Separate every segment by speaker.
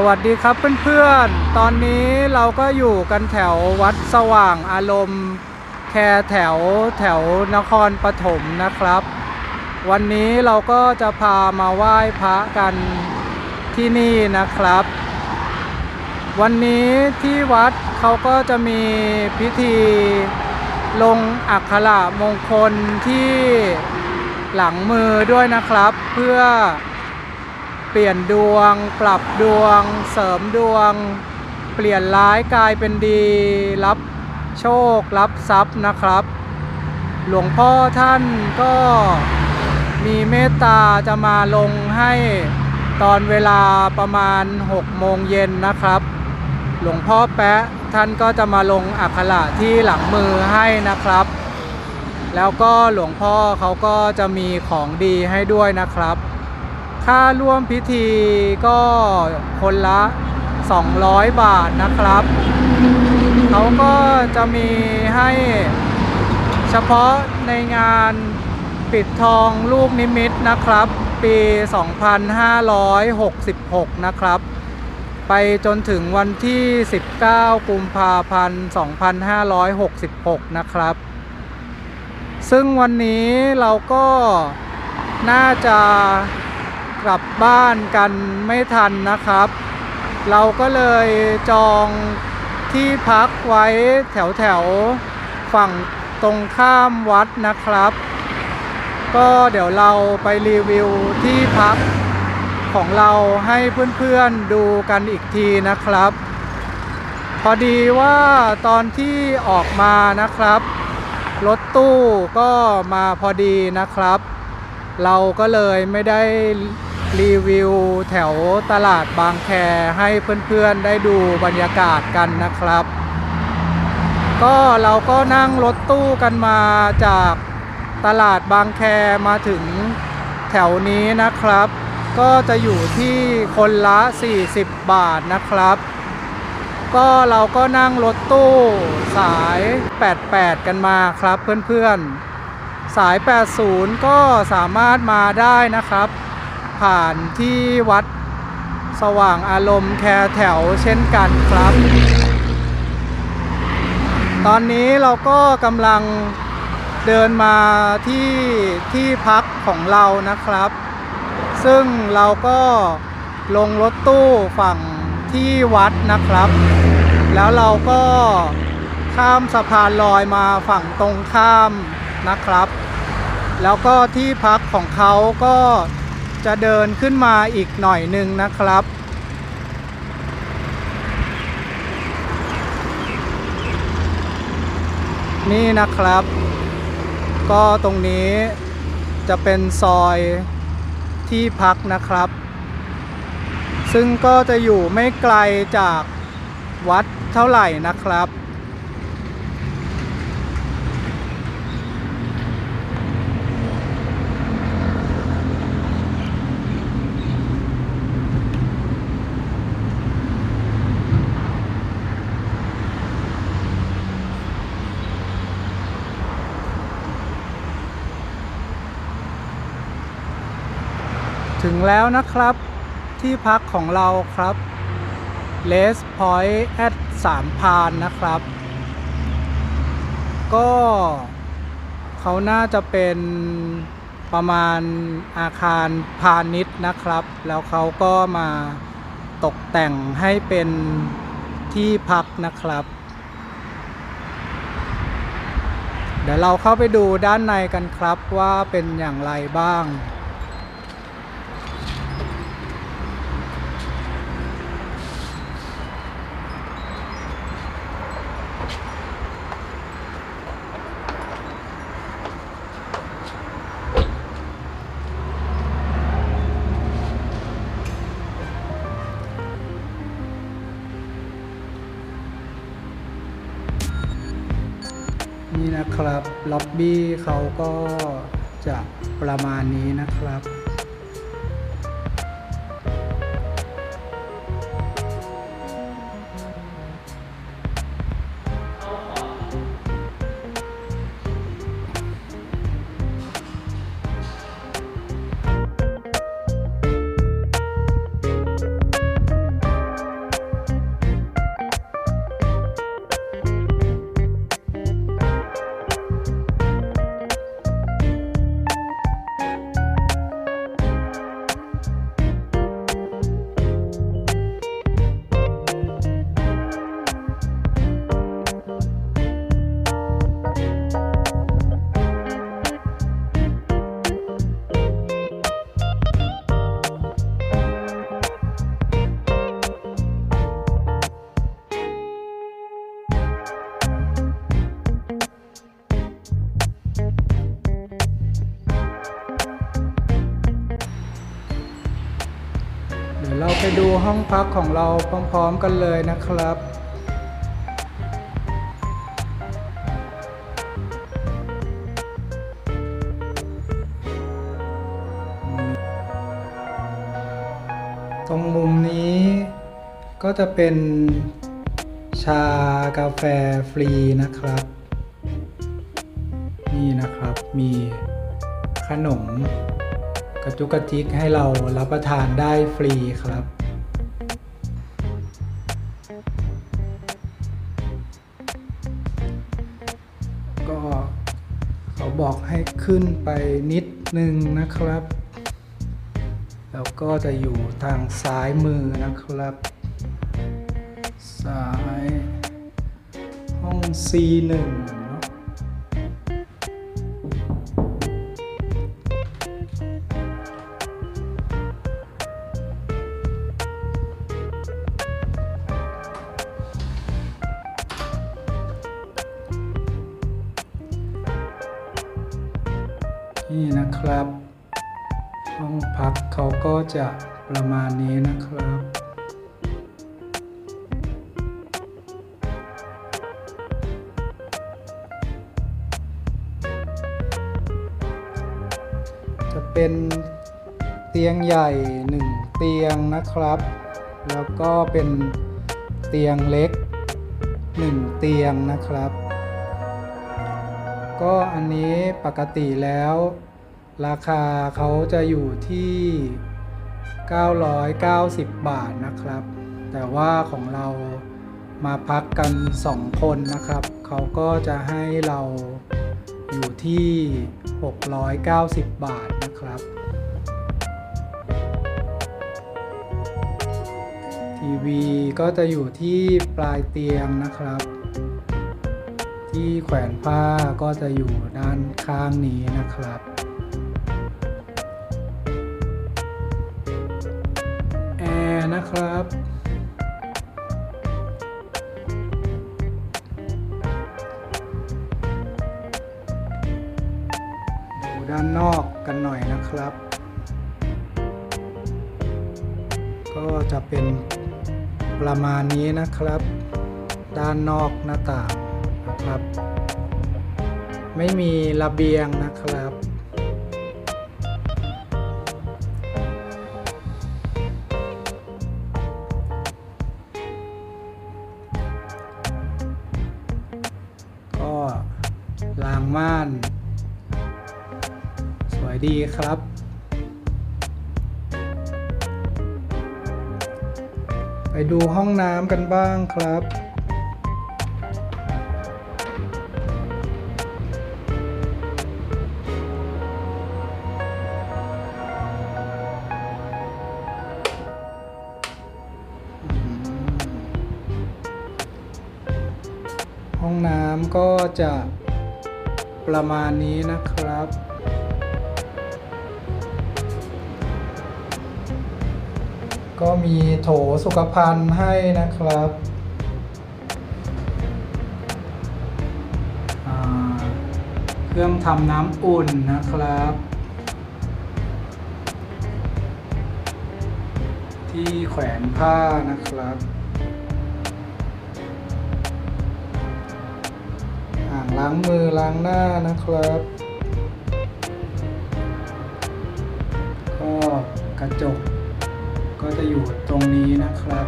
Speaker 1: สวัสดีครับเพื่อนๆ ตอนนี้เราก็อยู่กันแถววัดสว่างอารมณ์ แคแถวแถวนครปฐมนะครับ วันนี้เราก็จะพามาไหว้พระกันที่นี่นะครับ วันนี้ที่วัดเขาก็จะมีพิธีลงอักขระมงคลที่หลังมือด้วยนะครับ เพื่อ เปลี่ยนดวง ปรับดวง เสริมดวง เปลี่ยนร้ายกลายเป็นดี รับโชครับทรัพย์นะครับ หลวงพ่อท่านก็มีเมตตาจะมาลงให้ตอนเวลาประมาณ 6 โมงเย็นนะครับ หลวงพ่อแปะท่านก็จะมาลงอักขระที่หลังมือให้นะครับ แล้วก็หลวงพ่อเขาก็จะมีของดีให้ด้วยนะครับ ค่าร่วมพิธีก็คนละ 200 บาทนะครับ เขาก็จะมีให้เฉพาะในงานปิดทองลูกนิมิตนะครับ ปี 2566 นะครับ ไปจนถึงวันที่ 19 กุมภาพันธ์ 2566 นะครับ ซึ่งวันนี้เราก็น่าจะ กลับบ้านกันไม่ทันนะครับ เราก็เลยจองที่พักไว้แถวแถวๆฝั่งตรงข้ามวัดนะครับ ก็เดี๋ยวเราไปรีวิวที่พักของเราให้เพื่อนๆดูกันอีกทีนะครับ พอดีว่าตอนที่ออกมานะครับ รถตู้ก็มาพอดีนะครับ เราก็เลยไม่ได้ รีวิวแถวตลาดบางแคให้เพื่อนๆได้ดูบรรยากาศกันนะครับ ก็เราก็นั่งรถตู้กันมาจากตลาดบางแคมาถึงแถวนี้นะครับ ก็จะอยู่ที่คนละ 40 บาทนะครับ ก็เราก็นั่งรถตู้สาย 88 กันมาครับเพื่อนๆ สาย 80 ก็สามารถมาได้นะครับ ผ่านที่วัดสว่างอารมณ์แคร์แถวเช่นกันครับ ตอนนี้เราก็กำลังเดินมาที่ที่พักของเรานะครับ ซึ่งเราก็ลงรถตู้ฝั่งที่วัดนะครับ แล้วเราก็ข้ามสะพานลอยมาฝั่งตรงข้ามนะครับ แล้วก็ที่พักของเขาก็ จะเดินขึ้นมาอีกหน่อยหนึ่งนะครับ นี่นะครับ ก็ตรงนี้จะเป็นซอยที่พักนะครับ ซึ่งก็จะอยู่ไม่ไกลจากวัดเท่าไหร่นะครับ งแล้วนะครับ ที่พักของเราครับ Les Point at สามพานนะครับ ก็เขาน่าจะเป็นประมาณอาคารพาณิชย์นะครับ แล้วเขาก็มาตกแต่งให้เป็นที่พักนะครับ เดี๋ยวเราเข้าไปดูด้านในกันครับว่าเป็นอย่างไรบ้าง นี่นะครับล็อบบี้เขาก็จะประมาณนี้นะครับ ห้องพักของเราพร้อมๆกันเลยนะครับ ตรงมุมนี้ก็จะเป็นชากาแฟฟรีนะครับ นี่นะครับมีขนมกระจุกกระจิกให้เรารับประทานได้ฟรีครับ ขึ้นไปนิดนึงนะครับ แล้วก็จะอยู่ทางซ้ายมือนะครับ ซ้าย ห้อง C1 นี้นะครับ จะเป็นเตียงใหญ่หนึ่งเตียงนะครับ แล้วก็เป็นเตียงเล็กหนึ่งเตียงนะครับ ก็อันนี้ปกติแล้ว ราคาเขาจะอยู่ที่ 990 บาทนะครับ แต่ว่าของเรามาพักกัน 2 คนนะครับ เขาก็จะให้เราอยู่ที่ 690 บาทนะครับ ทีวีก็จะอยู่ที่ปลายเตียงนะครับ ที่แขวนผ้าก็จะอยู่ด้านข้างนี้นะครับ นะครับ ดูด้านนอกกันหน่อยนะครับ ก็จะเป็นประมาณนี้นะครับ ด้านนอกหน้าต่างนะครับ ไม่มีระเบียงนะครับ ลางม่าน สวยดีครับ ไปดูห้องน้ำกันบ้างครับ ห้องน้ำก็จะ ประมาณนี้นะครับ ก็มีโถสุขภัณฑ์ให้นะครับเครื่องทำน้ำอุ่นนะครับ ที่แขวนผ้านะครับ ล้างมือล้างหน้านะครับ ก็กระจกก็จะอยู่ตรงนี้นะครับ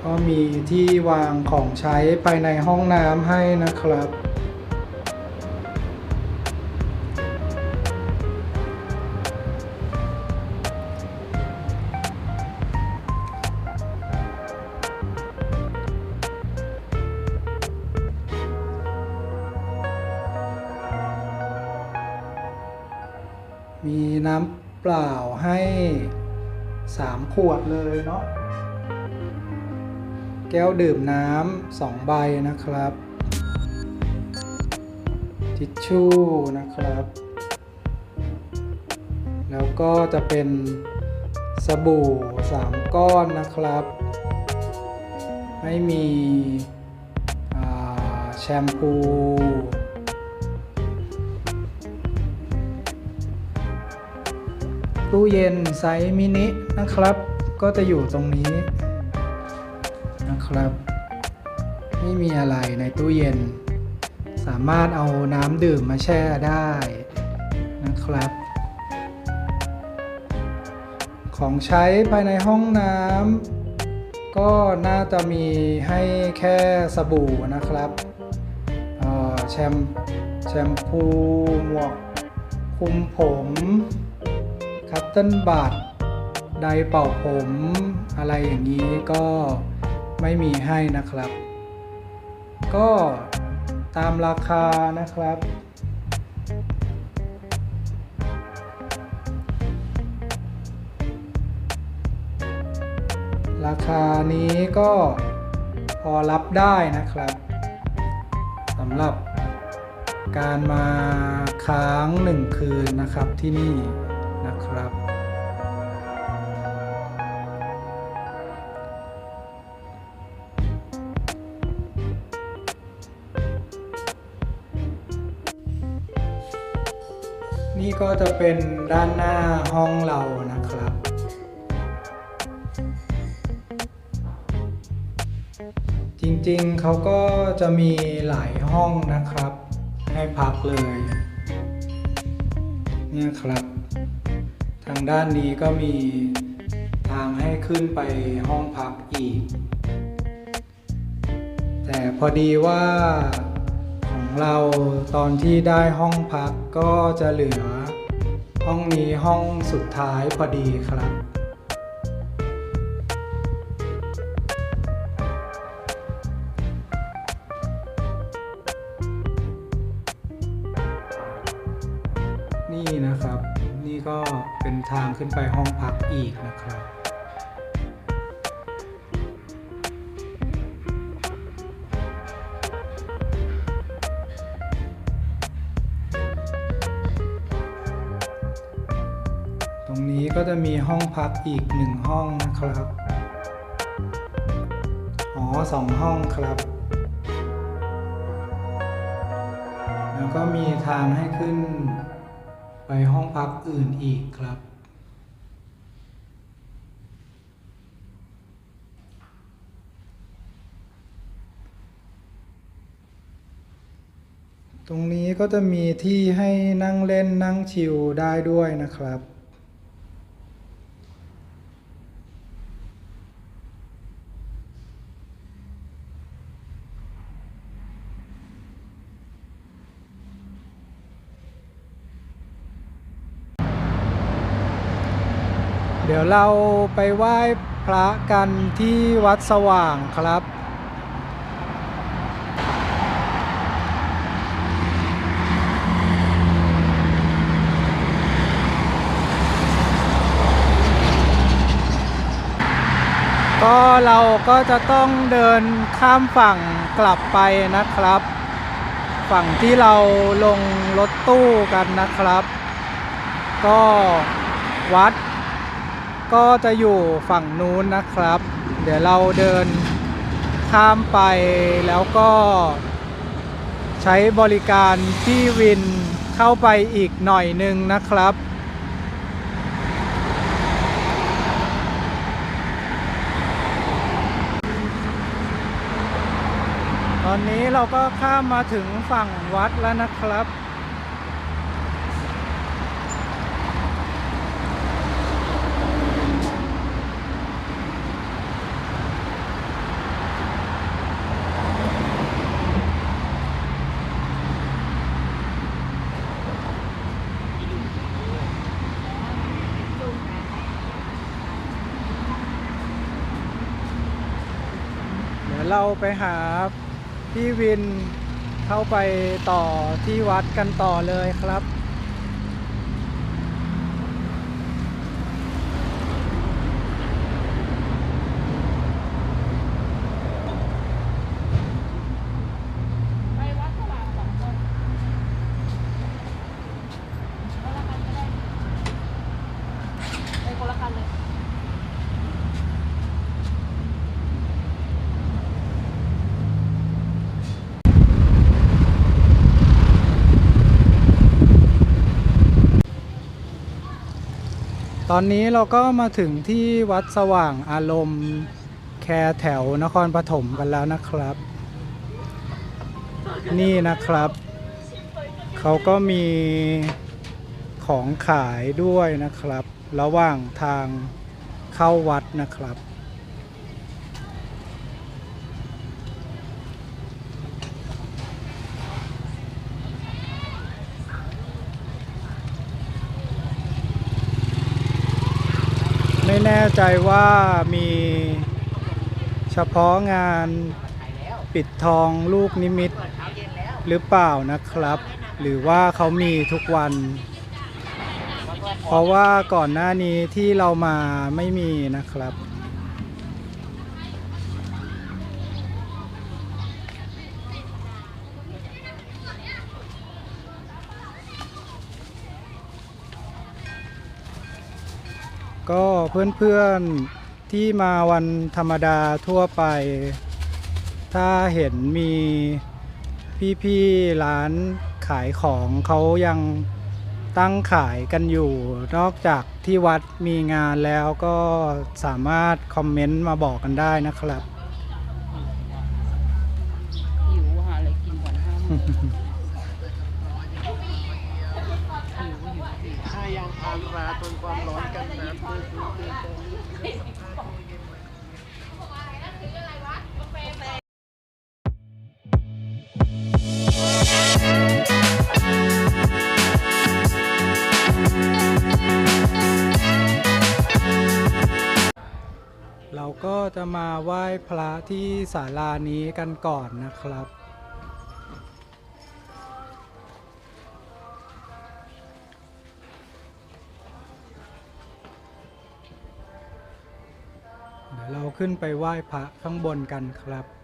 Speaker 1: ก็มีที่วางของใช้ภายในห้องน้ำให้นะครับ น้ำเปล่าให้สามขวดเลยเนาะแก้วดื่มน้ำสองใบนะครับ ทิชชู่นะครับ แล้วก็จะเป็นสบู่สามก้อนนะครับ ไม่มีแชมพู ตู้เย็นไซส์มินินะครับ ก็จะอยู่ตรงนี้นะครับ ไม่มีอะไรในตู้เย็น สามารถเอาน้ำดื่มมาแช่ได้นะครับ ของใช้ภายในห้องน้ำก็น่าจะมีให้แค่สบู่นะครับแชมแชมพูหมวกคุมผม เติ้ลบัตไดเป่าผม อะไรอย่างนี้ก็ไม่มีให้นะครับ ก็ตามราคานะครับ ราคานี้ก็พอรับได้นะครับสำหรับการมาค้างหนึ่งคืนนะครับที่นี่ นะครับ นี่ก็จะเป็นด้านหน้าห้องเรานะครับจริงๆ เขาก็จะมีหลายห้องนะครับ ให้พักเลย เนี่ยครับ ทางด้านนี้ก็มีทางให้ขึ้นไปห้องพักอีก แต่พอดีว่าของเราตอนที่ได้ห้องพักก็จะเหลือ ห้องนี้ห้องสุดท้ายพอดีครับ ขึ้นไปห้องพักอีกนะครับ ตรงนี้ก็จะมีห้องพักอีกหนึ่งห้องนะครับ อ๋อสองห้องครับ แล้วก็มีทางให้ขึ้นไปห้องพักอื่นอีกครับ ตรงนี้ก็จะมีที่ให้นั่งเล่นนั่งชิลได้ด้วยนะครับ เดี๋ยวเราไปไหว้พระกันที่วัดสว่างครับ ก็เราก็จะต้องเดินข้ามฝั่งกลับไปนะครับ ฝั่งที่เราลงรถตู้กันนะครับ ก็วัด ก็จะอยู่ฝั่งนู้นนะครับ เดี๋ยวเราเดินข้ามไปแล้วก็ใช้บริการที่วินเข้าไปอีกหน่อยหนึ่งนะครับ อนนี้เราก็ข้ามมาถึงฝั่งวัดแล้วนะครับ เดี๋ยวเราไปหา พี่วินเข้าไปต่อที่วัดกันต่อเลยครับ
Speaker 2: ไปวัดสว่างสองคนคนละคันก็ได้ไปคนละคันเลย
Speaker 1: ตอนนี้เราก็มาถึงที่วัดสว่างอารมณ์แคแถวนครปฐมกันแล้วนะครับ นี่นะครับ เขาก็มีของขายด้วยนะครับ ระหว่างทางเข้าวัดนะครับ ไม่แน่ใจว่ามีเฉพาะงานปิดทองลูกนิมิตหรือเปล่านะครับ หรือว่าเขามีทุกวัน เพราะว่าก่อนหน้านี้ที่เรามาไม่มีนะครับ ก็เพื่อนๆที่มาวันธรรมดาทั่วไป ถ้าเห็นมีพี่ๆร้านขายของเขายังตั้งขายกันอยู่ นอกจากที่วัดมีงานแล้วก็สามารถคอมเมนต์มาบอกกันได้นะครับ
Speaker 2: หิวหาอะไรกินก่อนห้าโมง
Speaker 1: จะมาไหว้พระที่ศาลานี้กันก่อนนะครับ เดี๋ยวเราขึ้นไปไหว้พระข้างบนกันครับ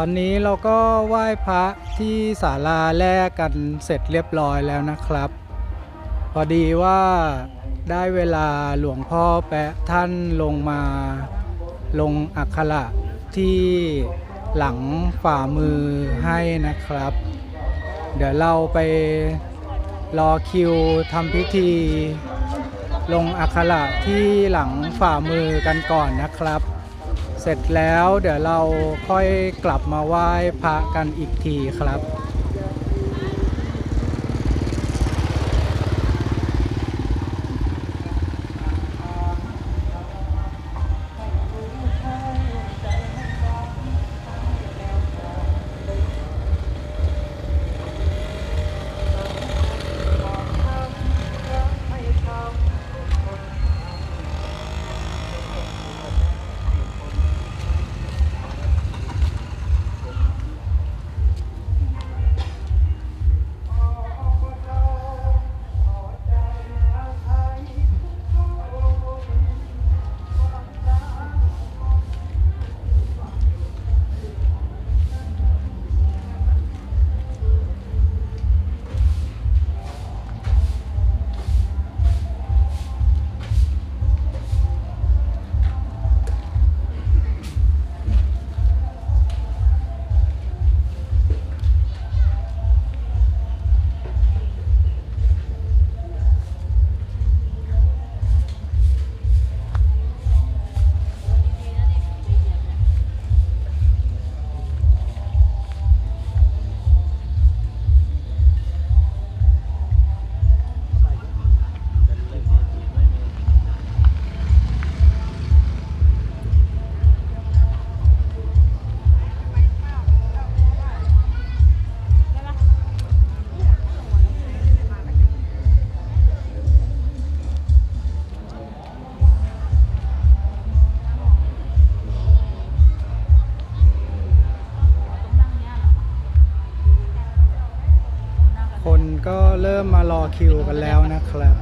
Speaker 1: อนนี้เราก็ไหว้พระที่ศาลาแรกกันเสร็จเรียบร้อยแล้วนะครับ พอดีว่าได้เวลาหลวงพ่อแปะท่านลงมาลงอักขระที่หลังฝ่ามือให้นะครับ เดี๋ยวเราไปรอคิวทำพิธี ลงอักขระที่หลังฝ่ามือกันก่อนนะครับ เสร็จแล้วเดี๋ยวเราค่อยกลับมาไหว้พระกันอีกทีครับ ก็เริ่มมารอคิวกันแล้วนะครับ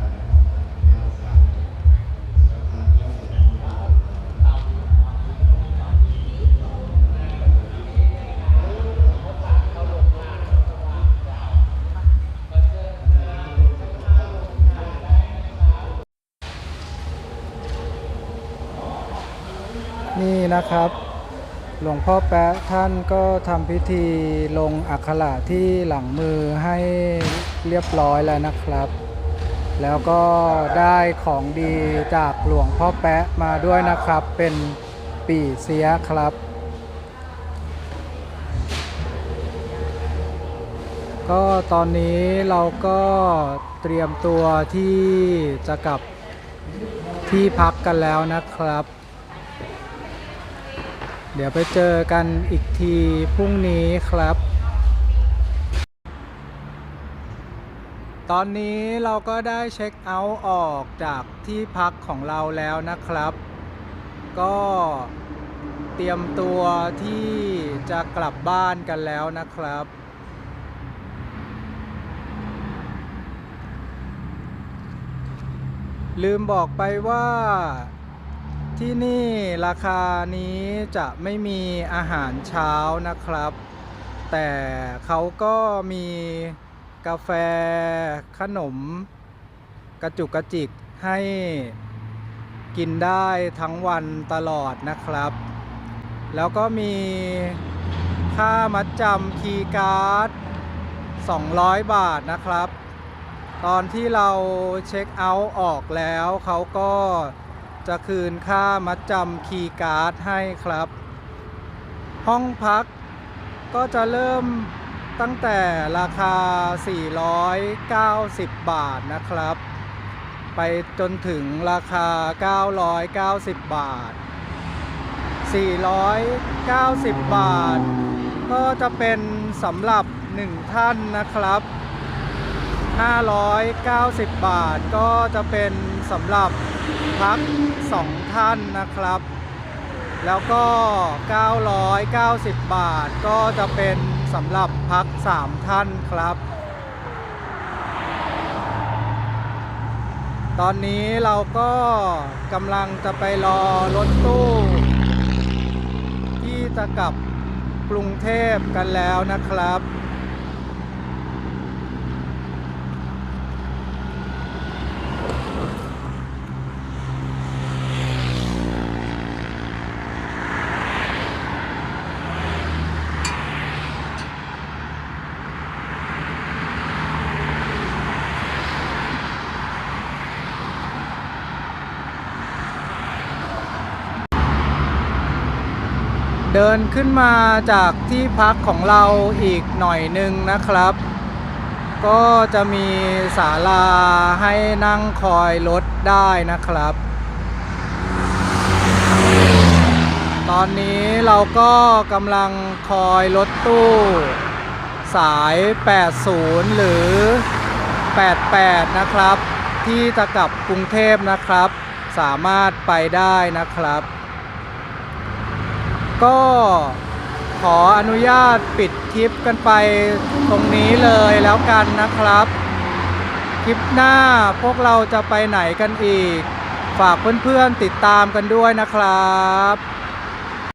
Speaker 1: นี่นะครับ หลวงพ่อแป๊ะท่านก็ทำพิธีลงอักขระที่หลังมือให้เรียบร้อยแล้วนะครับ แล้วก็ได้ของดีจากหลวงพ่อแป๊ะมาด้วยนะครับ เป็นปี่เสียครับ ก็ตอนนี้เราก็เตรียมตัวที่จะกลับที่พักกันแล้วนะครับ เดี๋ยวไปเจอกันอีกทีพรุ่งนี้ครับ ตอนนี้เราก็ได้เช็คเอาท์ออกจากที่พักของเราแล้วนะครับ ก็เตรียมตัวที่จะกลับบ้านกันแล้วนะครับ ลืมบอกไปว่า ที่นี่ราคานี้จะไม่มีอาหารเช้านะครับ แต่เขาก็มีกาแฟขนม กระจุกกระจิกให้กินได้ทั้งวันตลอดนะครับ แล้วก็มีค่ามัดจำคีย์การ์ด 200 บาทนะครับ ตอนที่เราเช็คเอาท์ออกแล้วเขาก็ จะคืนค่ามัดจำคีย์การ์ดให้ครับ ห้องพักก็จะเริ่มตั้งแต่ราคา 490 บาทนะครับ ไปจนถึงราคา 990 บาท 490 บาท ก็จะเป็นสำหรับ 1 ท่านนะครับ 590 บาทก็จะเป็นสำหรับ พัก2ท่านนะครับ แล้วก็ 990 บาทก็จะเป็นสำหรับพัก 3 ท่านครับ ตอนนี้เราก็กำลังจะไปรอรถตู้ ที่จะกลับกรุงเทพกันแล้วนะครับ เดินขึ้นมาจากที่พักของเราอีกหน่อยหนึ่งนะครับ ก็จะมีศาลาให้นั่งคอยรถได้นะครับ ตอนนี้เราก็กำลังคอยรถตู้ สาย 80 หรือ 88 นะครับ ที่จะกลับกรุงเทพนะครับ สามารถไปได้นะครับ ก็ขออนุญาตปิดคลิปกันไปตรงนี้เลยแล้วกันนะครับ คลิปหน้าพวกเราจะไปไหนกันอีก ฝากเพื่อนๆติดตามกันด้วยนะครับ